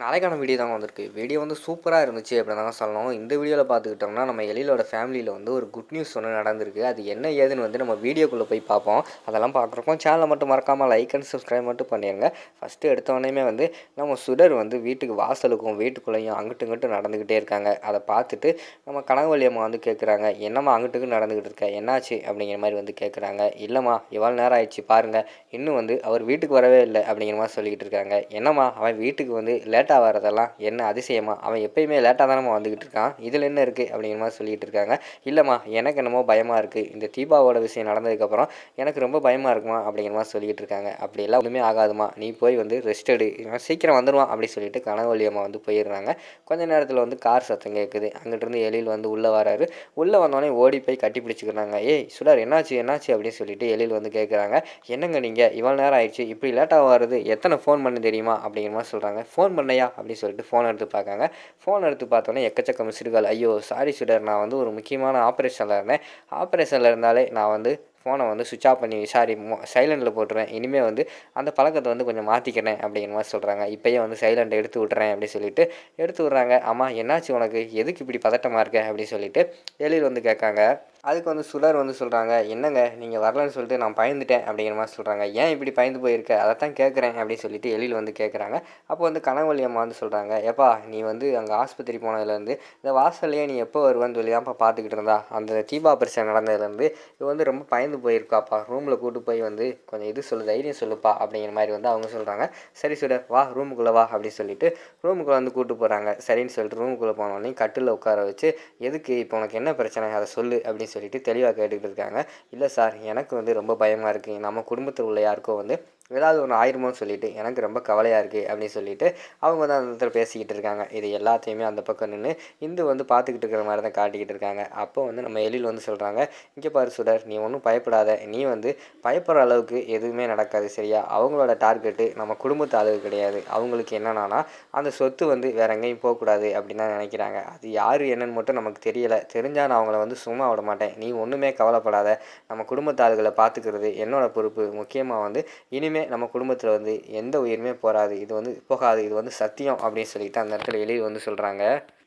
நாளைக்கான வீடியோ தாங்க வந்திருக்கு. வீடியோ வந்து சூப்பராக இருந்துச்சு அப்படின்னு தாங்க சொல்லணும். இந்த வீடியோவில் பார்த்துக்கிட்டோம்னா நம்ம எழிலோட ஃபேமிலியில் வந்து ஒரு குட் நியூஸ் ஒன்று நடந்திருக்கு. அது என்ன ஏதுன்னு வந்து நம்ம வீடியோக்குள்ளே போய் பார்ப்போம். அதெல்லாம் பார்க்குறப்போ சேனலை மட்டும் மறக்காமல் லைக் அண்ட் சப்ஸ்கிரைப் மட்டும் பண்ணிடுங்க ஃபஸ்ட்டு எடுத்தோடனே வந்து நம்ம சுடர் வந்து வீட்டுக்கு வாசலுக்கும் வீட்டுக்குள்ளேயும் அங்கிட்டு இங்கிட்டு நடந்துக்கிட்டே இருக்காங்க. அதை பார்த்துட்டு நம்ம கனகவழி அம்மா வந்து கேட்குறாங்க என்னம்மா அங்கிட்டுக்கு நடந்துக்கிட்டு இருக்க? என்னாச்சு? அப்படிங்கிற மாதிரி வந்து கேட்குறாங்க இல்லைம்மா இவ்வளோ நேரம் ஆயிடுச்சு பாருங்கள் இன்னும் வந்து அவர் வீட்டுக்கு வரவே இல்லை அப்படிங்கிற மாதிரி சொல்லிக்கிட்டு இருக்காங்க. என்னம்மா அவன் வீட்டுக்கு வந்து லேட்டாக வரதெல்லாம் என்ன அதிசயமா? அவன் எப்பயுமே லேட்டாக தானம்மா வந்துக்கிட்டு இருக்கான். இதில் என்ன இருக்குது அப்படிங்கிற மாதிரி சொல்லிகிட்டு இருக்காங்க. இல்லைம்மா எனக்கு என்னமோ பயமாக இருக்குது இந்த தீபாவோட விஷயம் நடந்ததுக்கப்புறம் எனக்கு ரொம்ப பயமாக இருக்குமா? அப்படிங்கிற மாதிரி சொல்லிகிட்டு இருக்காங்க. அப்படியெல்லாம் ஒன்றுமே ஆகாதுமா. நீ போய் வந்து ரெஸ்ட் எடு. சீக்கிரம் வந்துடுவான் அப்படி சொல்லிட்டு கனவழியம்மா வந்து போயிடுறாங்க. கொஞ்ச நேரத்தில் வந்து கார் சத்தம் கேட்குது அங்கிட்டிருந்து எழில் வந்து உள்ளே வராரு. உள்ளே வந்தோடனே ஓடி போய் கட்டி பிடிச்சிக்கிறாங்க. ஏய் சுடர் என்னாச்சு? என்னாச்சு? அப்படின்னு சொல்லிட்டு எழில் வந்து கேட்குறாங்க என்னங்க நீங்கள் இவ்வளோ நேரம் ஆயிடுச்சு. இப்படி லேட்டாக வருது எத்தனை ஃபோன் பண்ண தெரியுமா? அப்படிங்கிற மாதிரி சொல்கிறாங்க ஃபோன் பண்ண பண்ணையா அப்படின்னு சொல்லிட்டு ஃபோன் எடுத்து பார்க்காங்க. ஃபோன் எடுத்து பார்த்தோன்னே எக்கச்சக்க மிஸ்டுகள். ஐயோ சாரி சுடர் நான் வந்து ஒரு முக்கியமான ஆப்ரேஷனில் இருந்தேன். ஆப்ரேஷனில் இருந்தாலே நான் வந்து ஃபோனை வந்து சுவிட்ச் ஆஃப் பண்ணி சாரி சைலண்டில் போட்டுருவேன். இனிமேல் வந்து அந்த பழக்கத்தை வந்து கொஞ்சம் மாற்றிக்கிறேன் அப்படிங்கிற மாதிரி சொல்கிறாங்க இப்போயே வந்து சைலண்ட் எடுத்து விட்றேன் அப்படின்னு சொல்லிட்டு எடுத்து விட்றாங்க. அம்மா என்னாச்சு உனக்கு? எதுக்கு இப்படி பதட்டமாக இருக்க? அப்படின்னு சொல்லிட்டு எழில் வந்து கேட்காங்க. அதுக்கு வந்து சுடர் வந்து சொல்கிறாங்க என்னங்க நீங்கள் வரலன்னு சொல்லிட்டு நான் பயந்துட்டேன் அப்படிங்கிற மாதிரி சொல்கிறாங்க ஏன் இப்படி பயந்து போயிருக்க? அதை தான் கேட்குறேன் அப்படின்னு சொல்லிட்டு எழில் வந்து கேட்குறாங்க. அப்போ வந்து கனகவழி அம்மா வந்து சொல்கிறாங்க ஏப்பா நீ வந்து அங்கே ஆஸ்பத்திரி போனதுலேருந்து இந்த வாசல்லையே நீ எப்போ வருவேன்னு சொல்லி தான்ப்பா பார்த்துக்கிட்டு இருந்தா? அந்த தீபா பிரச்சனை நடந்ததுலேருந்து இது வந்து ரொம்ப பயந்து போயிருக்காப்பா. ரூமில் கூட்டு போய் வந்து கொஞ்சம் இது சொல்லு தைரியம் சொல்லுப்பா அப்படிங்கிற மாதிரி வந்து அவங்க சொல்கிறாங்க சரி சுடர் வா ரூமுக்குள்ளே வா அப்படின்னு சொல்லிட்டு ரூமுக்குள்ளே வந்து கூப்பிட்டு போகிறாங்க சரின்னு சொல்லிட்டு ரூமுக்குள்ளே போனோடனே கட்டில் உட்கார வச்சு எதுக்கு இப்போ உனக்கு என்ன பிரச்சனை? அதை சொல்லு அப்படின்னு சொல்லிட்டு தெளிவாக கேட்டுக்கிட்டு இருக்காங்க. இல்லை சார் எனக்கு வந்து ரொம்ப பயமாக இருக்குது நம்ம குடும்பத்தில் உள்ள யாருக்கோ வந்து ஏதாவது ஒன்று ஆயிருமோன்னு சொல்லிட்டு எனக்கு ரொம்ப கவலையாக இருக்குது அப்படின்னு சொல்லிட்டு அவங்க வந்து அந்த இடத்துல பேசிக்கிட்டு இருக்காங்க. இது எல்லாத்தையுமே அந்த பக்கம் நின்று இந்து வந்து பார்த்துக்கிட்டு இருக்கிற மாதிரி தான் காட்டிக்கிட்டு இருக்காங்க. அப்போ வந்து நம்ம எழில் வந்து சொல்கிறாங்க இங்கே பாரு சுடர் நீ ஒன்றும் பயப்படாத. நீ வந்து பயப்படுற அளவுக்கு எதுவுமே நடக்காது சரியா? அவங்களோட டார்கெட்டு நம்ம குடும்பத்து அளவு கிடையாது. அவங்களுக்கு என்னென்னா அந்த சொத்து வந்து வேற எங்கேயும் போகக்கூடாது அப்படின்னு தான் நினைக்கிறாங்க. அது யார் என்னன்னு மட்டும் நமக்கு தெரியலை. தெரிஞ்சால் நான் அவங்கள வந்து சும்மா விட மாட்டேன். நீ ஒன்றுமே கவலைப்படாத. நம்ம குடும்பத்து ஆளுகளை பார்த்துக்கிறது என்னோட பொறுப்பு. முக்கியமாக வந்து இனிமேல் நம்ம குடும்பத்தில் வந்து எந்த உயிருமே போகாது இது வந்து போகாது. இது வந்து சத்தியம் அப்படின்னு சொல்லிட்டு அந்த இடத்துல எழுதி வந்து சொல்கிறாங்க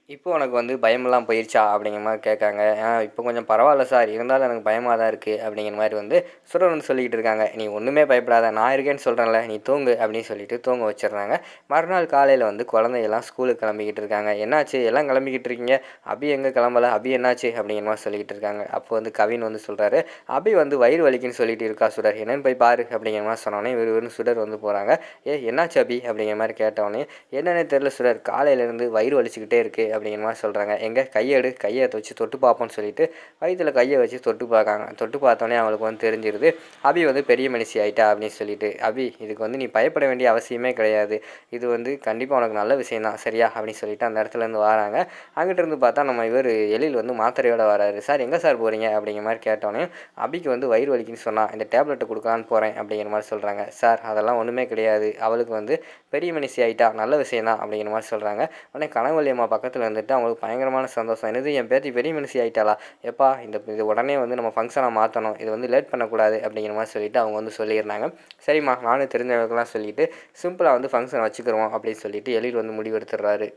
இப்போ உனக்கு வந்து பயமெல்லாம் போயிடுச்சா அப்படிங்கிற மாதிரி கேட்காங்க. இப்போ கொஞ்சம் பரவாயில்ல சார். இருந்தாலும் எனக்கு பயமாக தான் இருக்குது அப்படிங்கிற மாதிரி வந்து சுரன் வந்து சொல்லிக்கிட்டு இருக்காங்க. நீ ஒன்றுமே பயப்படாத. நான் இருக்கேன்னு சொல்கிறேன்ல நீ தூங்கு அப்படின்னு சொல்லிட்டு தூங்க வச்சிடுறாங்க. மறுநாள் காலையில் வந்து குழந்தையெல்லாம் ஸ்கூலுக்கு கிளம்பிக்கிட்டு இருக்காங்க. என்னாச்சு? எல்லாம் கிளம்பிக்கிட்டு இருக்கீங்க? அபி எங்கே கிளம்பல? அபி என்னாச்சு? அப்படிங்கிற மாதிரி சொல்லிக்கிட்டு இருக்காங்க. அப்போ வந்து கவின் வந்து சொல்கிறாரு அபி வந்து வயிறு வலிக்குன்னு சொல்லிட்டு இருக்கா சுடர் என்னன்னு போய் பாரு அப்படிங்கிற மாதிரி சொன்னோன்னே இவர் சுடர் வந்து போகிறாங்க ஏ என்னாச்சு அபி? அப்படிங்கிற மாதிரி கேட்டவொடனே என்னன்னே தெரில சுடர் காலையிலேருந்து வயிறு வலிச்சுக்கிட்டே இருக்குது அப்படிங்கிற மாதிரி சொல்கிறாங்க எங்கே? கையெடு கையை வச்சு தொட்டு பார்ப்போம்னு சொல்லிட்டு வயிற்றுல கையை வச்சு தொட்டு பார்க்காங்க. தொட்டு பார்த்தோன்னே அவங்களுக்கு வந்து தெரிஞ்சிருது. அபி வந்து பெரிய மனுஷி ஆயிட்டா அப்படின்னு சொல்லிட்டு அபி இதுக்கு வந்து நீ பயப்பட வேண்டிய அவசியமே கிடையாது. இது வந்து கண்டிப்பாக உனக்கு நல்ல விஷயம் தான். சரியா? அப்படின்னு சொல்லிட்டு அந்த இடத்துலேருந்து வராங்க. அங்கிட்டிருந்து பார்த்தா நம்ம இவர் எழில் வந்து மாத்திரையோடு வராரு. சார் எங்கே சார் போகிறீங்க அப்படிங்கிற மாதிரி கேட்டோன்னே அபிக்கு வந்து வயிறு வலிக்குன்னு சொன்னால் இந்த டேப்லெட்டை கொடுக்கலான்னு போகிறேன் அப்படிங்கிற மாதிரி சொல்கிறாங்க சார் அதெல்லாம் ஒன்றுமே கிடையாது. அவளுக்கு வந்து பெரிய மனுஷி ஆயிட்டா நல்ல விஷயம் தான். அப்படிங்கிற மாதிரி சொல்கிறாங்க உடனே கனகவல்லி பக்கத்தில் வந்துட்டு அவங்களுக்கு பயங்கரமான சந்தோஷம். என்னது என் பேத்தி பெரிய மனுஷி ஆகிட்டாளா எப்பா இந்த இது உடனே வந்து நம்ம ஃபங்க்ஷனை மாற்றணும் இது வந்து லேட் பண்ணக்கூடாது அப்படிங்கிற மாதிரி சொல்லிட்டு அவங்க வந்து சொல்லியிருந்தாங்க. சரிம்மா நானும் தெரிஞ்சவங்களுக்குலாம் சொல்லிட்டு சிம்பிளாக வந்து ஃபங்க்ஷன் வச்சுக்கிறோம் அப்படின்னு சொல்லிட்டு எழில் வந்து முடிவெடுத்துடுறாரு.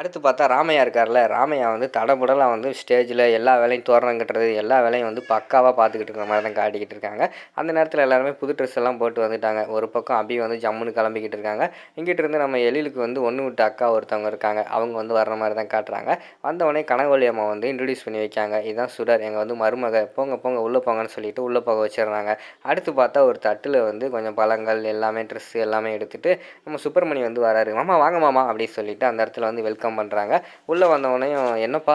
அடுத்து பார்த்தா ராமையா இருக்கார்ல. ராமையா வந்து தடபுடலாக வந்து ஸ்டேஜில் எல்லா வேலையும் தோரணம் கட்டுறது எல்லா வேலையும் வந்து பக்காவாக பார்த்துக்கிட்டு இருக்கிற மாதிரி தான் காட்டிக்கிட்டு இருக்காங்க. அந்த நேரத்தில் எல்லாருமே புது ட்ரெஸ் எல்லாம் போட்டு வந்துட்டாங்க. ஒரு பக்கம் அபி வந்து ஜம்முன்னு கிளம்பிக்கிட்டு இருக்காங்க. இங்கிட்டு இருந்து நம்ம எழிலுக்கு வந்து ஒன்று விட்டு அக்கா ஒருத்தவங்க இருக்காங்க. அவங்க வந்து வர்ற மாதிரி தான் காட்டுறாங்க. வந்தவொடனே கனகவழி அம்மா வந்து இன்ட்ரடியூஸ் பண்ணி வைக்காங்க. இதுதான் சுடர் எங்கள் வந்து மருமக போங்க போங்க உள்ளே போங்கன்னு சொல்லிட்டு உள்ளே போக வச்சிடுறாங்க. அடுத்து பார்த்தா ஒரு தட்டில் வந்து கொஞ்சம் பழங்கள் எல்லாமே ட்ரெஸ் எல்லாமே எடுத்துகிட்டு நம்ம சுப்பிரமணி வந்து வராரு. மாமா வாங்க மாமா அப்படின்னு சொல்லிட்டு அந்த இடத்துல வந்து வெல்கம் பண்ணுறாங்க உள்ளே வந்தவொடனையும் என்னப்பா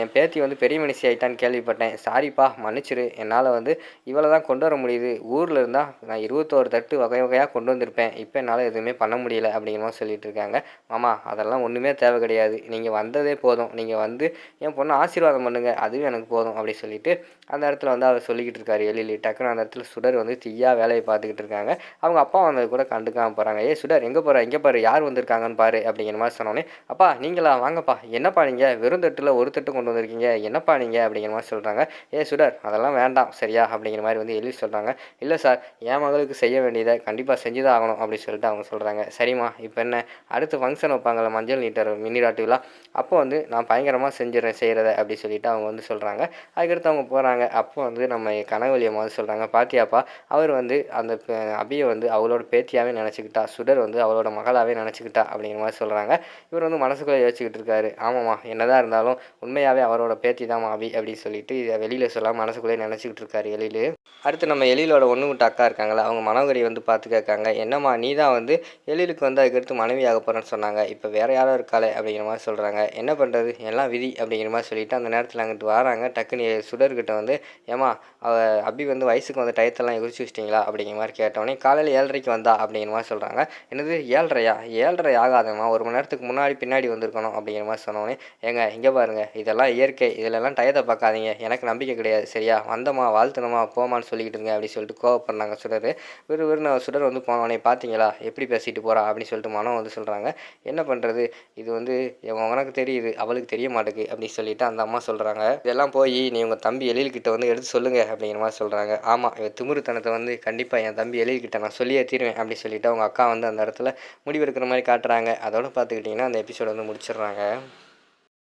என் பேத்தி வந்து பெரிய மனுஷி ஆயிட்டான்னு கேள்விப்பட்டேன். சாரிப்பா மன்னிச்சிரு. என்னால் வந்து இவ்வளோ தான் கொண்டு வர முடியுது. ஊரில் இருந்தால் நான் இருபத்தோரு தட்டு வகை வகையாக கொண்டு வந்திருப்பேன். இப்போ என்னால் எதுவுமே பண்ண முடியல அப்படிங்கிற மாதிரி சொல்லிட்டு இருக்காங்க. மாமா அதெல்லாம் ஒன்றுமே தேவை கிடையாது. நீங்கள் வந்ததே போதும். நீங்கள் வந்து என் பொண்ணை ஆசீர்வாதம் பண்ணுங்கள் அதுவே எனக்கு போதும் அப்படி சொல்லிட்டு அந்த இடத்துல வந்து அவர் சொல்லிக்கிட்டு இருக்காரு எழிலி. டக்குன்னு அந்த இடத்துல சுடர் வந்து தீயாக வேலையை பார்த்துக்கிட்டு இருக்காங்க. அவங்க அப்பா வந்தது கூட கண்டுக்காமல் போகிறாங்க ஏ சுடர் எங்கே போகிற எங்கே பாரு. யார் வந்திருக்காங்கன்னு பாரு அப்படிங்கிற மாதிரி சொன்னோன்னே அப்போ அப்பா நீங்களா? வாங்கப்பா. என்னப்பா நீங்கள் வெறும் தட்டில் ஒரு தட்டு கொண்டு வந்திருக்கீங்க. என்னப்பா நீங்கள் அப்படிங்கிற மாதிரி சொல்கிறாங்க ஏ சுடர் அதெல்லாம் வேண்டாம். சரியா? அப்படிங்கிற மாதிரி வந்து எழுதி சொல்கிறாங்க இல்லை சார் என் மகளுக்கு செய்ய வேண்டியதை கண்டிப்பாக செஞ்சு தான் ஆகணும் அப்படின்னு சொல்லிட்டு அவங்க சொல்கிறாங்க சரிம்மா இப்போ என்ன? அடுத்து ஃபங்க்ஷன் வைப்பாங்கள்ல மஞ்சள் நீட்டர் மின்னிராட்டு விழா. அப்போ வந்து நான் பயங்கரமாக செஞ்சிடறேன் செய்கிறத அப்படி சொல்லிட்டு அவங்க வந்து சொல்கிறாங்க அதுக்கடுத்து அவங்க போகிறாங்க அப்போ வந்து நம்ம கனகவழி மாதிரி வந்து சொல்கிறாங்க பாத்தியாப்பா அவர் வந்து அந்த அபியை வந்து அவளோட பேத்தியாகவே நினச்சிக்கிட்டா சுடர் வந்து அவளோட மகளாகவே நினச்சிக்கிட்டா அப்படிங்கிற மாதிரி சொல்கிறாங்க இவர் வந்து மனசுக்குள்ளே யோசிச்சுக்கிட்டு இருக்காரு. ஆமாம்மா என்னதான் இருந்தாலும் உண்மையாகவே அவரோட பேத்தி தான் அபி அப்படின்னு சொல்லிட்டு இதை வெளியில் சொல்லாமல் மனசுக்குள்ளே நினச்சிக்கிட்டு இருக்காரு எழில். அடுத்து நம்ம எழிலோட ஒன்று விட்டு அக்கா இருக்காங்களா அவங்க மனோகரி வந்து பார்த்து கேட்காங்க என்னம்மா நீ தான் வந்து எழிலுக்கு வந்து அதுக்கடுத்து மனைவி ஆக போகிறேன்னு சொன்னாங்க. இப்போ வேறு யாரோ இருக்காளே அப்படிங்கிற மாதிரி சொல்கிறாங்க என்ன பண்ணுறது எல்லாம் விதி அப்படிங்கிற மாதிரி சொல்லிவிட்டு அந்த நேரத்தில் அங்கிட்டு வராங்க. டக்குன்னு சுடர்கிட்ட வந்து ஏமா அவ அபி வந்து வயசுக்கு வந்து டயத்தெல்லாம் குறிச்சு வச்சிட்டிங்களா அப்படிங்கிற மாதிரி கேட்டோடனே காலையில் ஏழரைக்கு வந்தா அப்படிங்கிற மாதிரி சொல்கிறாங்க என்னது ஏழரையா? ஏழரை ஆகாதம்மா. ஒரு மணி நேரத்துக்கு முன்னாடி பின்னாடி வந்திருக்கணும் அப்படிங்கிற மாதிரி சொன்னோடனே ஏங்க இங்கே பாருங்க இதெல்லாம் இயற்கை இதிலெல்லாம் டயத்தை பார்க்காதீங்க. எனக்கு நம்பிக்கை கிடையாது. சரியா? வந்தம்மா வாழ்த்தணுமா? போமான்னு சொல்லிக்கிட்டு இருங்க அப்படின்னு சொல்லிட்டு கோவப்படுறாங்க சுடர். விறு விறுன்னு சுடர் வந்து போனோடனே பார்த்தீங்களா எப்படி பேசிட்டு போகிறா அப்படின்னு சொல்லிட்டு மனம் வந்து சொல்கிறாங்க என்ன பண்ணுறது இது வந்து உனக்கு தெரியுது அவளுக்கு தெரிய மாட்டேங்குது அப்படின்னு சொல்லிட்டு அந்த அம்மா சொல்கிறாங்க இதெல்லாம் போய் நீ உங்கள் தம்பி எழில்கிட்ட வந்து எடுத்து சொல்லுங்கள் அப்படிங்கிற மாதிரி சொல்கிறாங்க ஆமாம் இவன் திமிருத்தனத்தை வந்து கண்டிப்பாக என் தம்பி எழில்கிட்ட நான் சொல்லியே தீருவேன் அப்படின்னு சொல்லிட்டு அவங்க அக்கா வந்து அந்த இடத்துல முடிவெடுக்கிற மாதிரி காட்டுறாங்க. அதோட பார்த்துக்கிட்டிங்கன்னா அந்த எபிசோட வந்து முடிச்சிடுறாங்க.